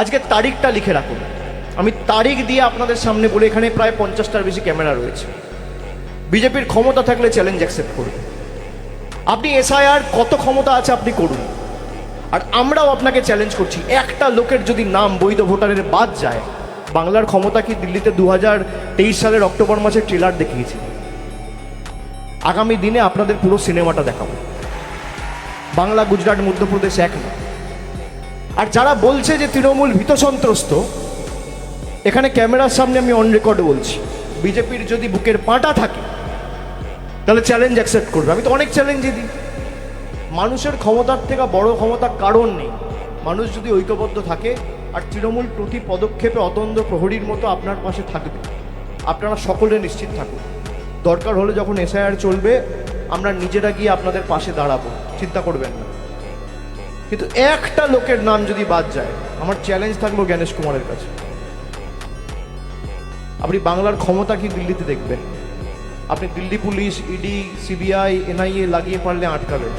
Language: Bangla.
আজকে তারিখটা লিখে রাখুন। আমি তারিখ দিয়ে আপনাদের সামনে বলে এখানে প্রায় পঞ্চাশটার বেশি ক্যামেরা রয়েছে। বিজেপির ক্ষমতা থাকলে চ্যালেঞ্জ অ্যাকসেপ্ট করুন। আপনি এসআইআর কত ক্ষমতা আছে আপনি করুন। আর আমরাও আপনাকে চ্যালেঞ্জ করছি। একটা লোকের যদি নাম বৈধ ভোটারের বাদ যায়, বাংলার ক্ষমতা কি দিল্লিতে দু সালের অক্টোবর মাসে ট্রেলার দেখিয়েছে? আগামী দিনে আপনাদের পুরো সিনেমাটা দেখাবো। বাংলা, গুজরাট, মধ্যপ্রদেশ এক না। আর যারা বলছে যে তৃণমূল ভীত সন্ত্রস্ত, এখানে ক্যামেরার সামনে আমি অন রেকর্ডে বলছি, বিজেপির যদি বুকের পাটা থাকে, তাহলে চ্যালেঞ্জ অ্যাকসেপ্ট করবে। আমি তো অনেক চ্যালেঞ্জই দিই। মানুষের ক্ষমতার থেকে বড় ক্ষমতা কারণ নেই। মানুষ যদি ঐক্যবদ্ধ থাকে, আর তৃণমূল প্রতি পদক্ষেপে অতন্দ্র প্রহরীর মতো আপনার পাশে থাকবে। আপনারা সকলে নিশ্চিত থাকুন। দরকার হলে যখন এসআইআর চলবে, আমরা নিজেরা গিয়ে আপনাদের পাশে দাঁড়াবো। চিন্তা করবেন না। কিন্তু একটা লোকের নাম যদি বাদ যায়, আমার চ্যালেঞ্জ থাকল জ্ঞানেশ কুমারের কাছে। আপনি বাংলার ক্ষমতা কি দিল্লিতে দেখবেন? আপনি Delhi police ED CBI NIA লাগিয়ে পারলে আটকাবেন।